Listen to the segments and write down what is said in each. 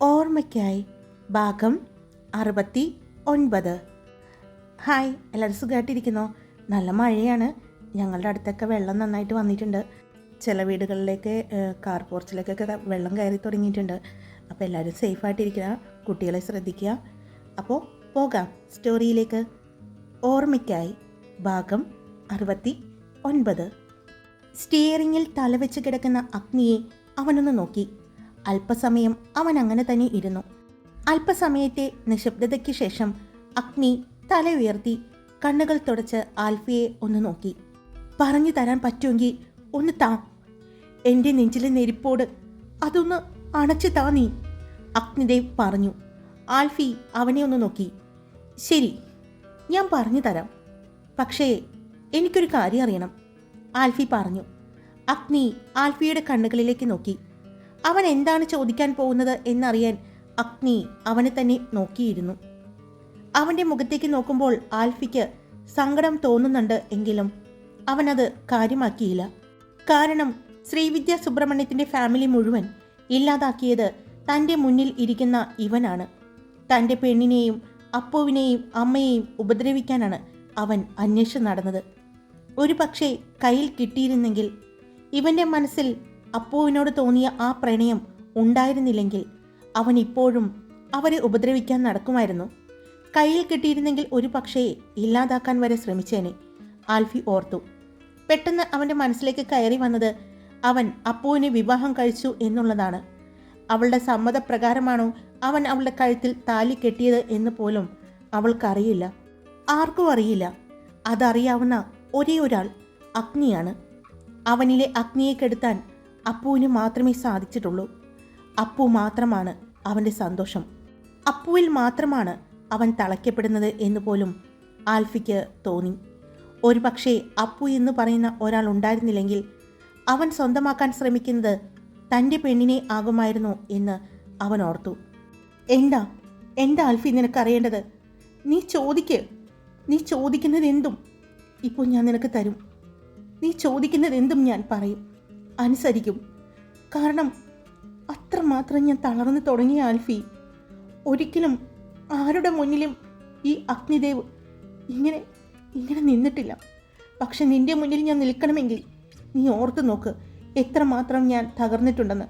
ഓർമ്മയ്ക്കായി ഭാഗം അറുപത്തി ഒൻപത് ഹായ് എല്ലാവരും സുഖമായിട്ടിരിക്കുന്നോ നല്ല മഴയാണ്. ഞങ്ങളുടെ അടുത്തൊക്കെ വെള്ളം നന്നായിട്ട് വന്നിട്ടുണ്ട്. ചില വീടുകളിലേക്ക് കാർ പോർച്ചിലേക്കൊക്കെ വെള്ളം കയറി തുടങ്ങിയിട്ടുണ്ട്. അപ്പോൾ എല്ലാവരും സേഫായിട്ടിരിക്കുക കുട്ടികളെ ശ്രദ്ധിക്കുക. അപ്പോൾ പോകാം സ്റ്റോറിയിലേക്ക്. ഓർമ്മയ്ക്കായി ഭാഗം അറുപത്തി ഒൻപത് സ്റ്റിയറിങ്ങിൽ തലവെച്ച് കിടക്കുന്ന അഗ്നിയെ അവനൊന്ന് നോക്കി. അല്പസമയം അവൻ അങ്ങനെ തന്നെ ഇരുന്നു. അല്പസമയത്തെ നിശബ്ദതയ്ക്ക് ശേഷം അഗ്നി തല ഉയർത്തി കണ്ണുകൾ തുടച്ച് ആൽഫിയെ ഒന്ന് നോക്കി. പറഞ്ഞു തരാൻ പറ്റുമെങ്കിൽ ഒന്ന് താ. എന്റെ നെഞ്ചിലെ നെരിപ്പോട് അതൊന്ന് അണച്ചു താ നീ. അഗ്നിദേവ് പറഞ്ഞു. ആൽഫി അവനെ ഒന്ന് നോക്കി. ശരി ഞാൻ പറഞ്ഞു തരാം. പക്ഷേ എനിക്കൊരു കാര്യം അറിയണം. ആൽഫി പറഞ്ഞു. അഗ്നി ആൽഫിയുടെ കണ്ണുകളിലേക്ക് നോക്കി. അവൻ എന്താണ് ചോദിക്കാൻ പോകുന്നത് എന്നറിയാൻ അഗ്നി അവനെ തന്നെ നോക്കിയിരുന്നു. അവന്റെ മുഖത്തേക്ക് നോക്കുമ്പോൾ ആൽഫിക്ക് സങ്കടം തോന്നുന്നുണ്ട് എങ്കിലും അവനത് കാര്യമാക്കിയില്ല. കാരണം ശ്രീവിദ്യ സുബ്രഹ്മണ്യത്തിന്റെ ഫാമിലി മുഴുവൻ ഇല്ലാതാക്കിയത് തന്റെ മുന്നിൽ ഇരിക്കുന്ന ഇവനാണ്. തന്റെ പെണ്ണിനെയും അപ്പുവിനെയും അമ്മയെയും ഉപദ്രവിക്കാനാണ് അവൻ അന്വേഷിച്ച് നടന്നത്. ഒരു പക്ഷേ കയ്യിൽ കിട്ടിയിരുന്നെങ്കിൽ ഇവന്റെ മനസ്സിൽ അപ്പുവിനോട് തോന്നിയ ആ പ്രണയം ഉണ്ടായിരുന്നില്ലെങ്കിൽ അവൻ ഇപ്പോഴും അവരെ ഉപദ്രവിക്കാൻ നടക്കുമായിരുന്നു. കയ്യിൽ കിട്ടിയിരുന്നെങ്കിൽ ഒരു പക്ഷേ ഇല്ലാതാക്കാൻ വരെ ശ്രമിച്ചേനെ ആൽഫി ഓർത്തു. പെട്ടെന്ന് അവന്റെ മനസ്സിലേക്ക് കയറി വന്നത് അവൻ അപ്പുവിനെ വിവാഹം കഴിച്ചു എന്നുള്ളതാണ്. അവളുടെ സമ്മതപ്രകാരമാണോ അവൻ അവളുടെ കഴുത്തിൽ താലി കെട്ടിയത് എന്ന് പോലും അവൾക്കറിയില്ല. ആർക്കും അറിയില്ല. അതറിയാവുന്ന ഒരേ ഒരാൾ അഗ്നിയാണ്. അവനിലെ അഗ്നിയെ കെടുത്താൻ അപ്പുവിന് മാത്രമേ സാധിച്ചിട്ടുള്ളൂ. അപ്പു മാത്രമാണ് അവന്റെ സന്തോഷം. അപ്പുവിൽ മാത്രമാണ് അവൻ തളയ്ക്കപ്പെടുന്നത് എന്ന് പോലും ആൽഫിക്ക് തോന്നി. ഒരു പക്ഷേ അപ്പു എന്ന് പറയുന്ന ഒരാൾ ഉണ്ടായിരുന്നില്ലെങ്കിൽ അവൻ സ്വന്തമാക്കാൻ ശ്രമിക്കുന്നത് തന്റെ പെണ്ണിനെ ആകുമായിരുന്നു എന്ന് അവൻ ഓർത്തു. എന്താ? എന്താ ആൽഫി നിനക്കറിയേണ്ടത്? നീ ചോദിക്ക്. നീ ചോദിക്കുന്നത് എന്തും? ഇപ്പോൾ ഞാൻ നിനക്ക് തരും. നീ ചോദിക്കുന്നത് എന്തും ഞാൻ പറയും. അനുസരിക്കും. കാരണം അത്രമാത്രം ഞാൻ തളർന്നു തുടങ്ങിയ ആൽഫി ഒരിക്കലും ആരുടെ മുന്നിലും ഈ അഗ്നിദേവ് ഇങ്ങനെ ഇങ്ങനെ നിന്നിട്ടില്ല. പക്ഷെ നിന്റെ മുന്നിൽ ഞാൻ നിൽക്കണമെങ്കിൽ നീ ഓർത്തു നോക്ക് എത്രമാത്രം ഞാൻ തകർന്നിട്ടുണ്ടെന്ന്.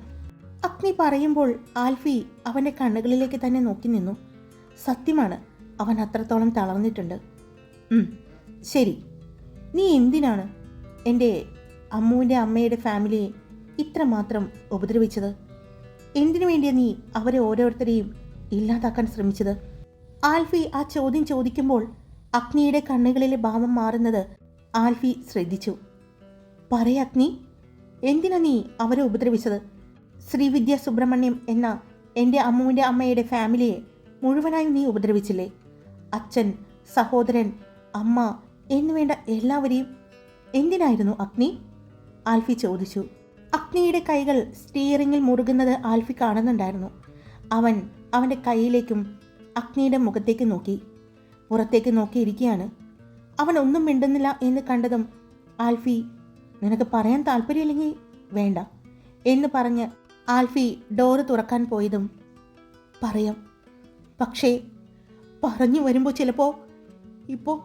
അഗ്നി പറയുമ്പോൾ ആൽഫി അവന്റെ കണ്ണുകളിലേക്ക് തന്നെ നോക്കി നിന്നു. സത്യമാണ് അവൻ അത്രത്തോളം തളർന്നിട്ടുണ്ട്. ശരി. നീ എന്തിനാണ് എന്റെ അമ്മുവിന്റെ അമ്മയുടെ ഫാമിലിയെ ഇത്രമാത്രം ഉപദ്രവിച്ചത്? എന്തിനു വേണ്ടിയാ നീ അവരെ ഓരോരുത്തരെയും ഇല്ലാതാക്കാൻ ശ്രമിച്ചത്? ആൽഫി ആ ചോദ്യം ചോദിക്കുമ്പോൾ അഗ്നിയുടെ കണ്ണുകളിലെ ഭാവം മാറുന്നത് ആൽഫി ശ്രദ്ധിച്ചു. പറയ അഗ്നി എന്തിനാ നീ അവരെ ഉപദ്രവിച്ചത്? ശ്രീവിദ്യ സുബ്രഹ്മണ്യം എന്ന എന്റെ അമ്മുവിന്റെ അമ്മയുടെ ഫാമിലിയെ മുഴുവനായും നീ ഉപദ്രവിച്ചില്ലേ? അച്ഛൻ സഹോദരൻ അമ്മ എന്നുവേണ്ട എല്ലാവരെയും എന്തിനായിരുന്നു അഗ്നി? ആൽഫി ചോദിച്ചു. അഗ്നിയുടെ കൈകൾ സ്റ്റിയറിങ്ങിൽ മുറുകുന്നത് ആൽഫി കാണുന്നുണ്ടായിരുന്നു. അവൻ അവന്റെ കൈയിലേക്കും അഗ്നിയുടെ മുഖത്തേക്ക് നോക്കി. പുറത്തേക്ക് നോക്കിയിരിക്കുകയാണ്. അവൻ ഒന്നും മിണ്ടുന്നില്ല എന്ന് കണ്ടതും ആൽഫി നിനക്ക് പറയാൻ താല്പര്യമില്ലെങ്കിൽ വേണ്ട എന്ന് പറഞ്ഞ് ആൽഫി ഡോറ് തുറക്കാൻ പോയതും പറയാം. പക്ഷേ പറഞ്ഞു വരുമ്പോൾ ചിലപ്പോൾ ഇപ്പോൾ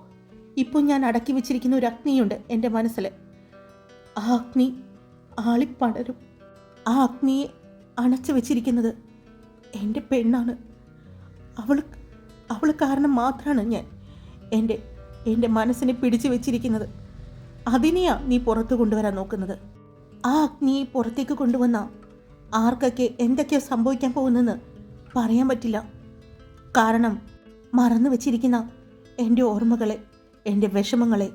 ഇപ്പോൾ ഞാൻ അടക്കി വെച്ചിരിക്കുന്ന ഒരു അഗ്നിയുണ്ട് എന്റെ മനസ്സിൽ. ആ അഗ്നി ആളിപ്പടരും. ആ അഗ്നിയെ അണച്ചു വെച്ചിരിക്കുന്നത് എന്റെ പെണ്ണാണ്. അവൾ അവൾ കാരണം മാത്രമാണ് ഞാൻ എന്റെ എന്റെ മനസ്സിനെ പിടിച്ചു വെച്ചിരിക്കുന്നത്. അതിനെയാണ് നീ പുറത്തു കൊണ്ടുവരാൻ നോക്കുന്നത്. ആ അഗ്നിയെ പുറത്തേക്ക് കൊണ്ടുവന്ന ആർക്കൊക്കെ എന്തൊക്കെയോ സംഭവിക്കാൻ പോകുന്നെന്ന് പറയാൻ പറ്റില്ല. കാരണം മറന്നു വെച്ചിരിക്കുന്ന എന്റെ ഓർമ്മകളെ എന്റെ വിഷമങ്ങളെ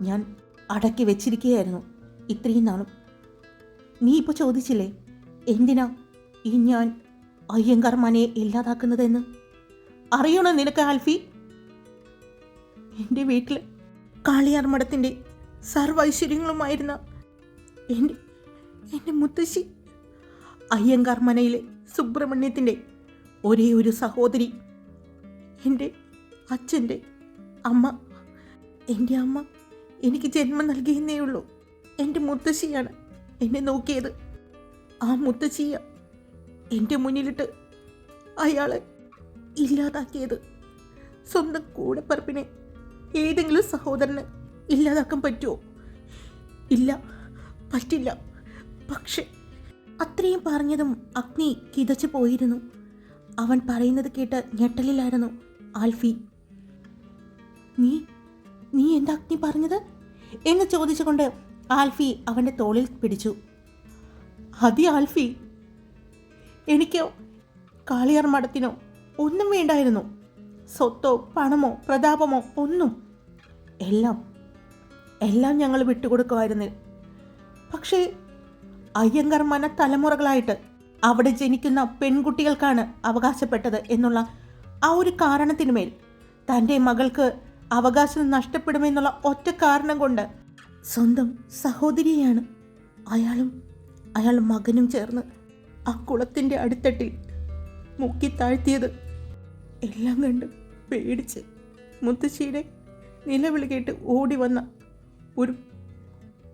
ഞാൻ അടക്കി വെച്ചിരിക്കുകയായിരുന്നു. ഇത്രയും നാളും. നീ ഇപ്പോൾ ചോദിച്ചില്ലേ എന്തിനാ ഈ ഞാൻ അയ്യങ്കാർ മനയെ ഇല്ലാതാക്കുന്നതെന്ന്? അറിയണോ നിനക്ക് ആൽഫി? എന്റെ വീട്ടിൽ കാളിയാർ മഠത്തിന്റെ സർവൈശ്വര്യങ്ങളുമായിരുന്ന എന്റെ എന്റെ മുത്തശ്ശി അയ്യങ്കാർ മനയിലെ സുബ്രഹ്മണ്യത്തിന്റെ ഒരേ ഒരു സഹോദരി എന്റെ അച്ഛന്റെ അമ്മ. എന്റെ അമ്മ എനിക്ക് ജന്മം നൽകിയെന്നേ ഉള്ളൂ. എന്റെ മുത്തശ്ശിയാണ് എന്നെ നോക്കിയത്. ആ മുത്തശ്ശിയ എന്റെ മുന്നിലിട്ട് അയാളെ ഇല്ലാതാക്കിയത്. സ്വന്തം കൂടെപ്പറപ്പിനെ ഏതെങ്കിലും സഹോദരന് ഇല്ലാതാക്കാൻ പറ്റുമോ ഇല്ല പറ്റില്ല. പക്ഷെ അത്രയും പറഞ്ഞതും അഗ്നി കിതച്ചു പോയിരുന്നു. അവൻ പറയുന്നത് കേട്ട് ഞെട്ടലിലായിരുന്നു ആൽഫി. നീ നീ എന്താ അഗ്നി പറഞ്ഞത്? എന്ന് ചോദിച്ചുകൊണ്ട് ആൽഫി അവന്റെ തോളിൽ പിടിച്ചു. അതി ആൽഫി. എനിക്ക് കാളിയാർ മഠത്തിനോ ഒന്നും വേണ്ടായിരുന്നു. സ്വത്തോ പണമോ പ്രതാപമോ ഒന്നും. എല്ലാം എല്ലാം ഞങ്ങൾ വിട്ടുകൊടുക്കുമായിരുന്നു പക്ഷേ അയ്യങ്കർ മന തലമുറകളായിട്ട് അവിടെ ജനിക്കുന്ന പെൺകുട്ടികൾക്കാണ് അവകാശപ്പെട്ടത് എന്നുള്ള ആ ഒരു കാരണത്തിനുമേൽ തന്റെ മകൾക്ക് അവകാശം നഷ്ടപ്പെടുമെന്നുള്ള ഒറ്റ കാരണം കൊണ്ട് സ്വന്തം സഹോദരിയാണ് അയാളും അയാൾ മകനും ചേർന്ന് ആ കുളത്തിന്റെ അടിത്തട്ടിൽ മുക്കി താഴ്ത്തിയത്. എല്ലാം കണ്ട് പേടിച്ച് മുത്തശ്ശിയുടെ നിലവിളി കേട്ട് ഓടി വന്ന ഒരു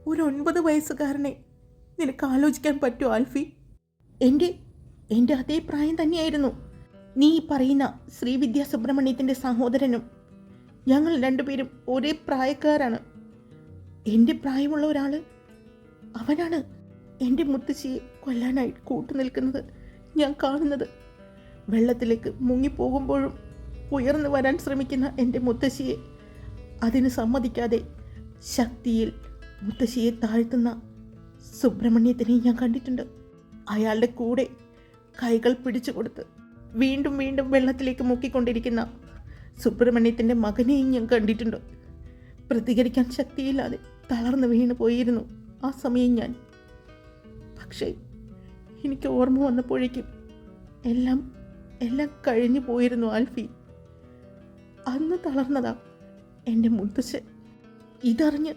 ഒരു ഒൻപത് വയസ്സുകാരനെ നിനക്ക് ആലോചിക്കാൻ പറ്റുമോ ആൽഫി? എന്റെ എന്റെ അതേ പ്രായം തന്നെയായിരുന്നു. നീ പറയുന്ന ശ്രീവിദ്യാ സുബ്രഹ്മണ്യത്തിന്റെ സഹോദരനും ഞങ്ങൾ രണ്ടുപേരും ഒരേ പ്രായക്കാരാണ്. എന്റെ പ്രായമുള്ള ഒരാൾ അവനാണ് എന്റെ മുത്തശ്ശിയെ കൊല്ലാനായി കൂട്ടുനിൽക്കുന്നത് ഞാൻ കാണുന്നത്. വെള്ളത്തിലേക്ക് മുങ്ങിപ്പോകുമ്പോഴും ഉയർന്നു വരാൻ ശ്രമിക്കുന്ന എന്റെ മുത്തശ്ശിയെ അതിന് സമ്മതിക്കാതെ ശക്തിയിൽ മുത്തശ്ശിയെ താഴ്ത്തുന്ന സുബ്രഹ്മണ്യത്തിനെ ഞാൻ കണ്ടിട്ടുണ്ട്. അയാളുടെ കൂടെ കൈകൾ പിടിച്ചു കൊടുത്ത് വീണ്ടും വീണ്ടും വെള്ളത്തിലേക്ക് മുക്കിക്കൊണ്ടിരിക്കുന്ന സുബ്രഹ്മണ്യത്തിന്റെ മകനെയും ഞാൻ കണ്ടിട്ടുണ്ട്. പ്രതികരിക്കാൻ ശക്തിയില്ലാതെ തളർന്നു വീണ് പോയിരുന്നു. ആ സമയം ഞാൻ. പക്ഷേ എനിക്ക് ഓർമ്മ വന്നപ്പോഴേക്കും എല്ലാം എല്ലാം കഴിഞ്ഞു പോയിരുന്നു ആൽഫി. അന്ന് തളർന്നതാ എന്റെ മുത്തശ്ശൻ. ഇതറിഞ്ഞ്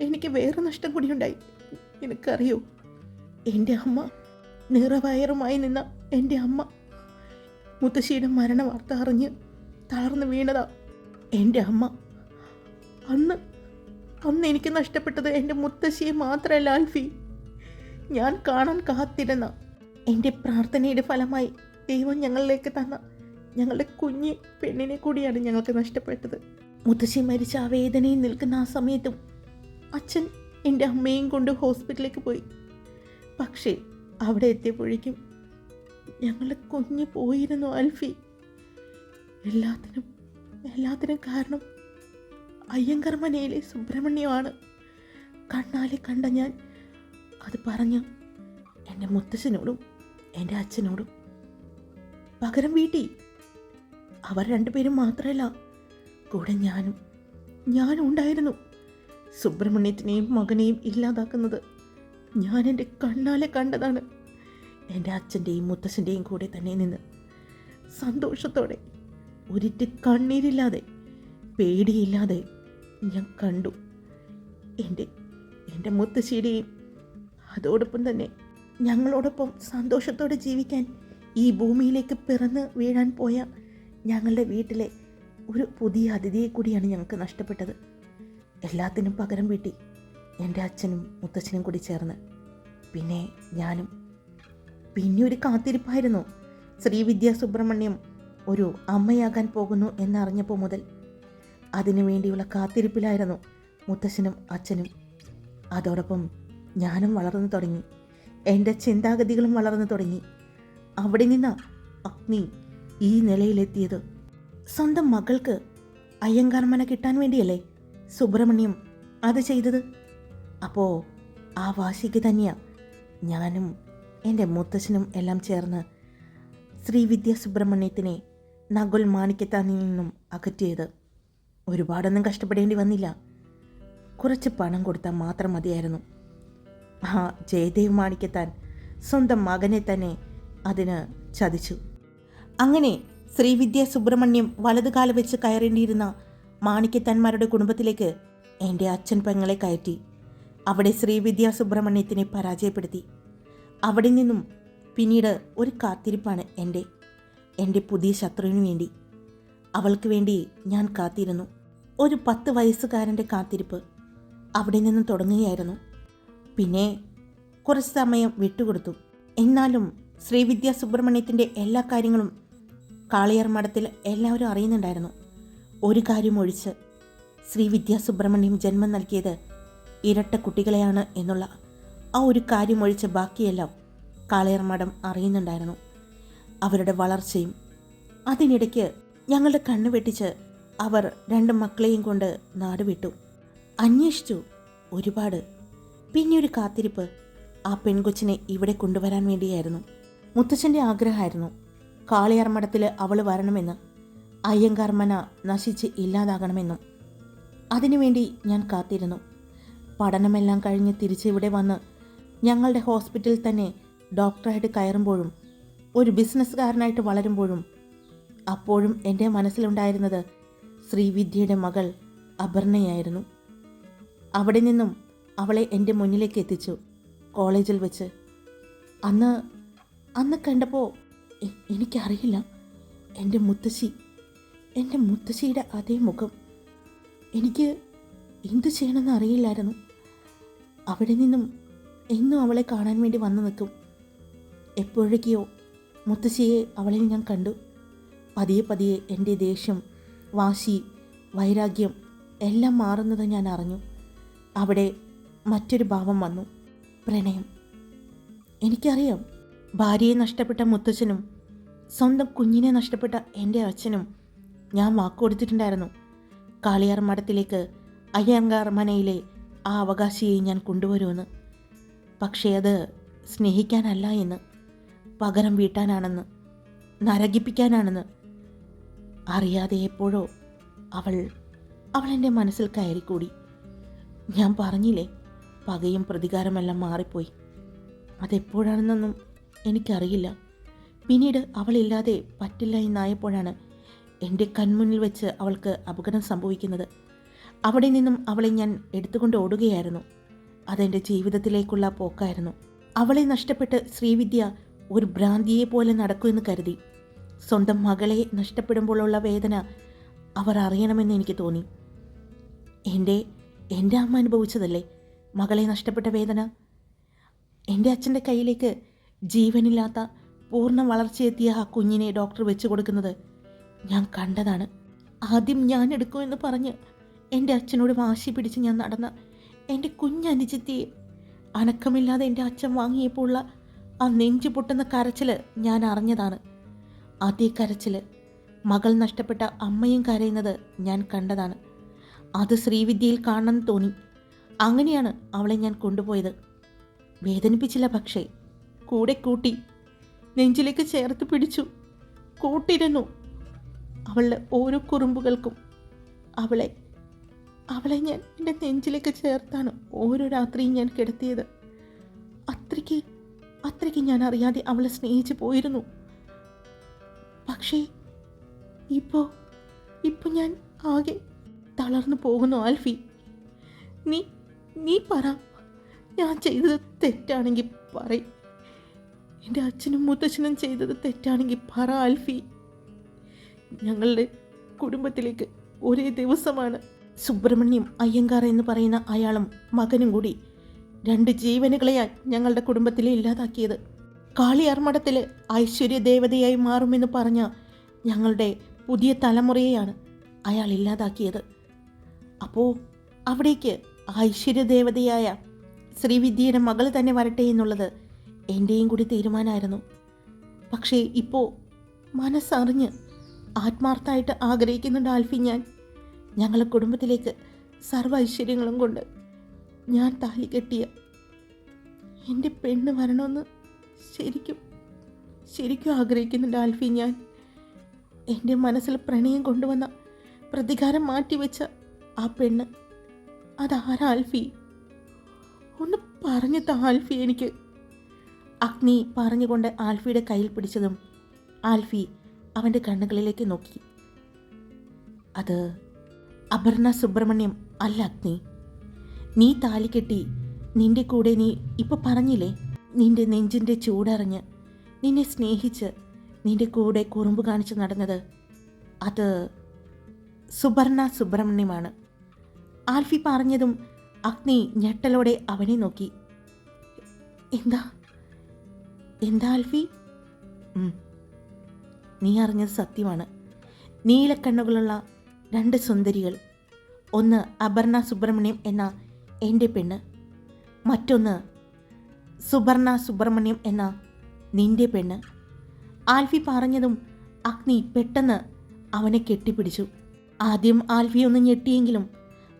എനിക്ക് വേറെ നഷ്ടം കൂടിയുണ്ടായി. നിനക്കറിയോ? എന്റെ അമ്മ നിറവയറുമായി നിന്ന എന്റെ അമ്മ മുത്തശ്ശിയുടെ മരണ വാർത്ത അറിഞ്ഞ് തളർന്നു വീണതാ എന്റെ അമ്മ. അന്ന് അന്ന് എനിക്ക് നഷ്ടപ്പെട്ടത് എന്റെ മുത്തശ്ശിയെ മാത്രമല്ല ആൽഫി. ഞാൻ കാണാൻ കാത്തിരുന്ന എന്റെ പ്രാർത്ഥനയുടെ ഫലമായി ദൈവം ഞങ്ങളിലേക്ക് തന്ന ഞങ്ങളുടെ കുഞ്ഞ് പെണ്ണിനെ കൂടിയാണ് ഞങ്ങൾക്ക് നഷ്ടപ്പെട്ടത്. മുത്തശ്ശി മരിച്ച ആ വേദനയിൽ നിൽക്കുന്ന ആ സമയത്തും അച്ഛൻ എന്റെ അമ്മയും കൊണ്ട് ഹോസ്പിറ്റലിലേക്ക് പോയി. പക്ഷേ അവിടെ എത്തിയപ്പോഴേക്കും ഞങ്ങളുടെ കുഞ്ഞ് പോയിരുന്നു അൽഫി എല്ലാത്തിനും എല്ലാത്തിനും കാരണം അയ്യങ്കർമനയിലെ സുബ്രഹ്മണ്യമാണ്. കണ്ണാലെ കണ്ട ഞാൻ അത് പറഞ്ഞു എന്റെ മുത്തശ്ശനോടും എന്റെ അച്ഛനോടും പകരം വീട്ടി. അവർ രണ്ടുപേരും മാത്രമല്ല കൂടെ ഞാനും ഞാനും ഉണ്ടായിരുന്നു. സുബ്രഹ്മണ്യത്തിനെയും മകനെയും ഇല്ലാതാക്കുന്നത് ഞാൻ എന്റെ കണ്ണാലെ കണ്ടതാണ്. എന്റെ അച്ഛന്റെയും മുത്തശ്ശന്റെയും കൂടെ തന്നെ നിന്ന് സന്തോഷത്തോടെ ഒരിറ്റ് കണ്ണീരില്ലാതെ പേടിയില്ലാതെ ഞാൻ കണ്ടു. എന്റെ എന്റെ മുത്തശ്ശിയുടെയും അതോടൊപ്പം തന്നെ ഞങ്ങളോടൊപ്പം സന്തോഷത്തോടെ ജീവിക്കാൻ ഈ ഭൂമിയിലേക്ക് പിറന്ന് വീഴാൻ പോയ ഞങ്ങളുടെ വീട്ടിലെ ഒരു പുതിയ അതിഥിയെ കൂടിയാണ് ഞങ്ങൾക്ക് നഷ്ടപ്പെട്ടത്. എല്ലാത്തിനും പകരം വീട്ടി എന്റെ അച്ഛനും മുത്തച്ഛനും കൂടി ചേർന്ന്. പിന്നെ ഞാനും. പിന്നെ ഒരു കാത്തിരിപ്പായിരുന്നു. ശ്രീവിദ്യ സുബ്രഹ്മണ്യം ഒരു അമ്മയാകാൻ പോകുന്നു എന്നറിഞ്ഞപ്പോൾ മുതൽ അതിനു വേണ്ടിയുള്ള കാത്തിരിപ്പിലായിരുന്നു മുത്തശ്ശനും അച്ഛനും. അതോടൊപ്പം ഞാനും വളർന്നു തുടങ്ങി. എന്റെ ചിന്താഗതികളും വളർന്നു തുടങ്ങി. അവിടെ നിന്ന് അഗ്നി ഈ നിലയിലെത്തിയത് സ്വന്തം മകൾക്ക് അയ്യങ്കാർമന കിട്ടാൻ വേണ്ടിയല്ലേ? സുബ്രഹ്മണ്യം അത് ചെയ്തത്. അപ്പോൾ ആ വാശിക്ക് തന്നെയാണ് ഞാനും എന്റെ മുത്തശ്ശനും എല്ലാം ചേർന്ന് ശ്രീവിദ്യ സുബ്രഹ്മണ്യത്തിനെ നകുൽ മാണിക്യത്താനിൽ നിന്നും അകറ്റിയത്. ഒരുപാടൊന്നും കഷ്ടപ്പെടേണ്ടി വന്നില്ല. കുറച്ച് പണം കൊടുത്താൽ മാത്രം മതിയായിരുന്നു. ആ ജയദേവ് മാണിക്കത്താൻ സ്വന്തം മകനെ തന്നെ അതിന് ചതിച്ചു. അങ്ങനെ ശ്രീവിദ്യ സുബ്രഹ്മണ്യം വലതുകാല വെച്ച് കയറേണ്ടിയിരുന്ന മാണിക്കത്താന്മാരുടെ കുടുംബത്തിലേക്ക് എന്റെ അച്ഛൻ പെങ്ങളെ കയറ്റി. അവിടെ ശ്രീവിദ്യ സുബ്രഹ്മണ്യത്തിനെ പരാജയപ്പെടുത്തി. അവിടെ നിന്നും പിന്നീട് ഒരു കാത്തിരിപ്പാണ് എന്റെ എന്റെ പുതിയ ശത്രുവിന് വേണ്ടി. അവൾക്ക് വേണ്ടി ഞാൻ കാത്തിരുന്നു. ഒരു പത്ത് വയസ്സുകാരന്റെ കാത്തിരിപ്പ് അവിടെ നിന്ന് തുടങ്ങുകയായിരുന്നു. പിന്നെ കുറച്ച് സമയം വിട്ടുകൊടുത്തു. എന്നാലും ശ്രീവിദ്യ സുബ്രഹ്മണ്യത്തിന്റെ എല്ലാ കാര്യങ്ങളും കാളിയാർ മഠത്തിൽ എല്ലാവരും അറിയുന്നുണ്ടായിരുന്നു. ഒരു കാര്യം ഒഴിച്ച് ശ്രീ വിദ്യാ സുബ്രഹ്മണ്യം ജന്മം നൽകിയത് ഇരട്ട കുട്ടികളെയാണ് എന്നുള്ള ആ ഒരു കാര്യം ഒഴിച്ച് ബാക്കിയെല്ലാം കാളിയാർ മഠം അറിയുന്നുണ്ടായിരുന്നു. അവരുടെ വളർച്ചയും അതിനിടയ്ക്ക് ഞങ്ങളുടെ കണ്ണ് വെട്ടിച്ച് അവർ രണ്ട് മക്കളെയും കൊണ്ട് നാട് വിട്ടു. അന്വേഷിച്ചു ഒരുപാട്. പിന്നെ ഒരു കാത്തിരിപ്പ് ആ പെൺകൊച്ചിനെ ഇവിടെ കൊണ്ടുവരാൻ വേണ്ടിയായിരുന്നു. മുത്തച്ഛന്റെ ആഗ്രഹമായിരുന്നു. കാളിയാർ മഠത്തിൽ അവൾ വരണമെന്ന് അയ്യങ്കാർമന നശിച്ച് ഇല്ലാതാകണമെന്നും. അതിനുവേണ്ടി ഞാൻ കാത്തിരുന്നു. പഠനമെല്ലാം കഴിഞ്ഞ് തിരിച്ചിവിടെ വന്ന് ഞങ്ങളുടെ ഹോസ്പിറ്റലിൽ തന്നെ ഡോക്ടറായിട്ട് കയറുമ്പോഴും ഒരു ബിസിനസ്സുകാരനായിട്ട് വളരുമ്പോഴും അപ്പോഴും എന്റെ മനസ്സിലുണ്ടായിരുന്നത് ശ്രീവിദ്യയുടെ മകൾ അപർണയായിരുന്നു. അവിടെ നിന്നും അവളെ എന്റെ മുന്നിലേക്ക് എത്തിച്ചു കോളേജിൽ വെച്ച്. അന്ന് അന്ന് കണ്ടപ്പോൾ എനിക്കറിയില്ല. എന്റെ മുത്തശ്ശി എന്റെ മുത്തശ്ശിയുടെ അതേ മുഖം. എനിക്ക് എന്തു ചെയ്യണമെന്ന് അറിയില്ലായിരുന്നു. അവിടെ നിന്നും എന്നും അവളെ കാണാൻ വേണ്ടി വന്നു നിൽക്കും. എപ്പോഴൊക്കെയോ മുത്തശ്ശിയെ അവളെ ഞാൻ കണ്ടു. പതിയെ പതിയെ എന്റെ ദേഷ്യം വാശി വൈരാഗ്യം എല്ലാം മാറുന്നത് ഞാൻ അറിഞ്ഞു. അവിടെ മറ്റൊരു ഭാവം വന്നു. പ്രണയം. എനിക്കറിയാം ഭാര്യയെ നഷ്ടപ്പെട്ട മുത്തച്ഛനും സ്വന്തം കുഞ്ഞിനെ നഷ്ടപ്പെട്ട എന്റെ അച്ഛനും ഞാൻ വാക്കുകൊടുത്തിട്ടുണ്ടായിരുന്നു. കാളിയാർ മഠത്തിലേക്ക് അയ്യങ്കാർ മനയിലെ ആ അവകാശിയെ ഞാൻ കൊണ്ടുവരുമെന്ന്. പക്ഷേ അത് സ്നേഹിക്കാനല്ല എന്ന് പകരം വീട്ടാനാണെന്ന് നരകിപ്പിക്കാനാണെന്ന് അറിയാതെ എപ്പോഴോ അവൾ അവൾ എന്റെ മനസ്സിൽ കയറിക്കൂടി. ഞാൻ പറഞ്ഞില്ലേ പകയും പ്രതികാരമെല്ലാം മാറിപ്പോയി. അതെപ്പോഴാണെന്നൊന്നും എനിക്കറിയില്ല. പിന്നീട് അവളില്ലാതെ പറ്റില്ല എന്നായപ്പോഴാണ് എന്റെ കൺമുന്നിൽ വെച്ച് അവൾക്ക് അപകടം സംഭവിക്കുന്നത്. അവിടെ നിന്നും അവളെ ഞാൻ എടുത്തുകൊണ്ട് ഓടുകയായിരുന്നു. അതെന്റെ ജീവിതത്തിലേക്കുള്ള പോക്കായിരുന്നു. അവളെ നഷ്ടപ്പെട്ട് ശ്രീവിദ്യ ഒരു ഭ്രാന്തിയെ പോലെ നടക്കുമെന്ന് കരുതി. സ്വന്തം മകളെ നഷ്ടപ്പെടുമ്പോഴുള്ള വേദന അവർ അറിയണമെന്ന് എനിക്ക് തോന്നി. എന്റെ എന്റെ അമ്മ അനുഭവിച്ചതല്ലേ മകളെ നഷ്ടപ്പെട്ട വേദന? എന്റെ അച്ഛന്റെ കയ്യിലേക്ക് ജീവനില്ലാത്ത പൂർണ വളർച്ചയെത്തിയ ആ കുഞ്ഞിനെ ഡോക്ടർ വെച്ചു കൊടുക്കുന്നത് ഞാൻ കണ്ടതാണ്. ആദ്യം ഞാൻ എടുക്കുമെന്ന് പറഞ്ഞ് എന്റെ അച്ഛനോട് വാശി പിടിച്ച് ഞാൻ നടന്ന എന്റെ കുഞ്ഞനുജിത്തിയെ അനക്കമില്ലാതെ എന്റെ അച്ഛൻ വാങ്ങിയപ്പോൾ ഉള്ള ആ നെഞ്ചു പൊട്ടുന്ന കരച്ചിൽ ഞാൻ അറിഞ്ഞതാണ്. അതേ കരച്ചിൽ മകൾ നഷ്ടപ്പെട്ട അമ്മയും കരയുന്നത് ഞാൻ കണ്ടതാണ്. അത് ശ്രീവിദ്യയിൽ കാണണം തോന്നി. അങ്ങനെയാണ് അവളെ ഞാൻ കൊണ്ടുപോയത്. വേദനിപ്പിച്ചില്ല പക്ഷേ. കൂടെ കൂട്ടി. നെഞ്ചിലേക്ക് ചേർത്ത് പിടിച്ചു. കൂട്ടിരുന്നു. അവളുടെ ഓരോ കുറുമ്പുകൾക്കും. അവളെ അവളെ ഞാൻ എന്റെ നെഞ്ചിലേക്ക് ചേർത്താണ് ഓരോ രാത്രിയും ഞാൻ കിടത്തിയത്. അത്രയ്ക്ക് അത്രയ്ക്ക് ഞാൻ അറിയാതെ അവളെ സ്നേഹിച്ചു പോയിരുന്നു. പക്ഷേ ഇപ്പോൾ ഇപ്പോൾ ഞാൻ ആകെ തളർന്നു പോകുന്നു ആൽഫി. നീ നീ പറ. ഞാൻ ചെയ്തത് തെറ്റാണെങ്കിൽ പറയും. എന്റെ അച്ഛനും മുത്തച്ഛനും ചെയ്തത് തെറ്റാണെങ്കിൽ പറ ആൽഫി. ഞങ്ങളുടെ കുടുംബത്തിലേക്ക് ഒരേ ദിവസമാണ് സുബ്രഹ്മണ്യം അയ്യങ്കാർ എന്ന് പറയുന്ന അയാളും മകനും കൂടി രണ്ട് ജീവനുകളെയാണ് ഞങ്ങളുടെ കുടുംബത്തിലെ ഇല്ലാതാക്കിയത്. കാളിയാർ മഠത്തിൽ ഐശ്വര്യ ദേവതയായി മാറുമെന്ന് പറഞ്ഞ ഞങ്ങളുടെ പുതിയ തലമുറയെയാണ് അയാൾ ഇല്ലാതാക്കിയത്. അപ്പോൾ അവിടേക്ക് ഐശ്വര്യ ദേവതയായ ശ്രീവിദ്യയുടെ മകൾ തന്നെ വരട്ടെ എന്നുള്ളത് എന്റെയും കൂടി തീരുമാനമായിരുന്നു. പക്ഷേ ഇപ്പോൾ മനസ്സറിഞ്ഞ് ആത്മാർത്ഥമായിട്ട് ആഗ്രഹിക്കുന്നുണ്ട് ആൽഫി ഞാൻ ഞങ്ങളുടെ കുടുംബത്തിലേക്ക് സർവ ഐശ്വര്യങ്ങളും കൊണ്ട് ഞാൻ താലി കെട്ടിയ എന്റെ പെണ്ണ് വരണമെന്ന് ശരിക്കും ശരിക്കും ആഗ്രഹിക്കുന്നുണ്ട് ആൽഫി ഞാൻ എന്റെ മനസ്സിൽ പ്രണയം കൊണ്ടുവന്ന പ്രതികാരം മാറ്റിവെച്ച ആ പെണ്ണ്. അതാരാ ആൽഫി ഒന്ന് പറഞ്ഞു ആൽഫി എനിക്ക്. അഗ്നി പറഞ്ഞുകൊണ്ട് ആൽഫിയുടെ കയ്യിൽ പിടിച്ചതും ആൽഫി അവന്റെ കണ്ണുകളിലേക്ക് നോക്കി. അത് അപർണ സുബ്രഹ്മണ്യം അല്ല അഗ്നി. നീ താലി കെട്ടി നിന്റെ കൂടെ നീ ഇപ്പൊ പറഞ്ഞില്ലേ? നിന്റെ നെഞ്ചിന്റെ ചൂടറിഞ്ഞ് നിന്നെ സ്നേഹിച്ച് നിന്റെ കൂടെ കുറുമ്പ് കാണിച്ച് നടന്നത് അത് സുബർണ സുബ്രഹ്മണ്യമാണ്. ആൽഫി പറഞ്ഞതും അഗ്നി ഞെട്ടലോടെ അവനെ നോക്കി. എന്താ? എന്താ ആൽഫി? നീ അറിഞ്ഞത് സത്യമാണ്. നീലക്കണ്ണുകളുള്ള രണ്ട് സുന്ദരികൾ ഒന്ന് അപർണ സുബ്രഹ്മണ്യം എന്ന എന്റെ പെണ്ണ് മറ്റൊന്ന് സുബർണ സുബ്രഹ്മണ്യം എന്ന നിന്റെ പെണ്ണ്. ആൽഫി പറഞ്ഞതും അഗ്നി പെട്ടെന്ന് അവനെ കെട്ടിപ്പിടിച്ചു. ആദ്യം ആൽഫി ഒന്ന് ഞെട്ടിയെങ്കിലും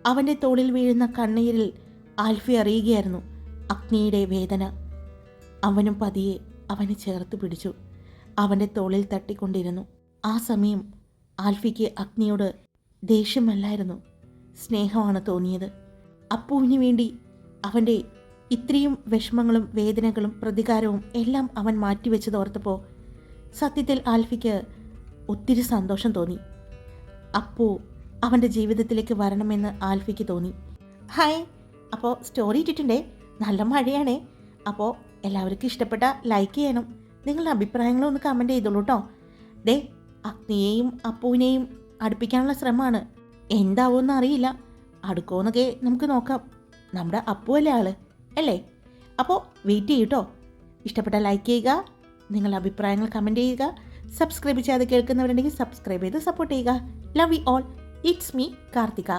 അവന്റെ തോളിൽ വീഴുന്ന കണ്ണീരിൽ ആൽഫി അറിയുകയായിരുന്നു അഗ്നിയുടെ വേദന. അവനും പതിയെ അവനെ ചേർത്ത് പിടിച്ചു. അവന്റെ തോളിൽ തട്ടിക്കൊണ്ടിരുന്നു. ആ സമയം ആൽഫിക്ക് അഗ്നിയോട് ദേഷ്യമല്ലായിരുന്നു. സ്നേഹമാണ് തോന്നിയത്. അപ്പുവിന് വേണ്ടി അവന്റെ ഇത്രയും വിഷമങ്ങളും വേദനകളും പ്രതികാരവും എല്ലാം അവൻ മാറ്റിവെച്ചതോർത്തപ്പോൾ സത്യത്തിൽ ആൽഫിക്ക് ഒത്തിരി സന്തോഷം തോന്നി. അപ്പോൾ അവന്റെ ജീവിതത്തിലേക്ക് വരണമെന്ന് ആൽഫിക്ക് തോന്നി. ഹായ് അപ്പോൾ സ്റ്റോറി ഇട്ടിട്ടുണ്ടേ? നല്ല മഴയാണേ. അപ്പോൾ എല്ലാവർക്കും ഇഷ്ടപ്പെട്ട ലൈക്ക് ചെയ്യണം. നിങ്ങളുടെ അഭിപ്രായങ്ങളൊന്ന് കമന്റ് ചെയ്തോളൂ കേട്ടോ ദേ അഗ്നിയെയും അപ്പുവിനെയും അടുപ്പിക്കാനുള്ള ശ്രമമാണ്. എന്താവുമെന്ന് അറിയില്ല അടുക്കുമെന്നൊക്കെ നമുക്ക് നോക്കാം. നമ്മുടെ അപ്പുവല്ലേ ആൾ? അല്ലേ? അപ്പോൾ വെയിറ്റ് ചെയ്യൂട്ടോ ഇഷ്ടപ്പെട്ട ലൈക്ക് ചെയ്യുക നിങ്ങളുടെ അഭിപ്രായങ്ങൾ കമന്റ് ചെയ്യുക സബ്സ്ക്രൈബ് ചെയ്യാതെ കേൾക്കുന്നവരുണ്ടെങ്കിൽ സബ്സ്ക്രൈബ് ചെയ്ത് സപ്പോർട്ട് ചെയ്യുക. Love you all it's me Karthika.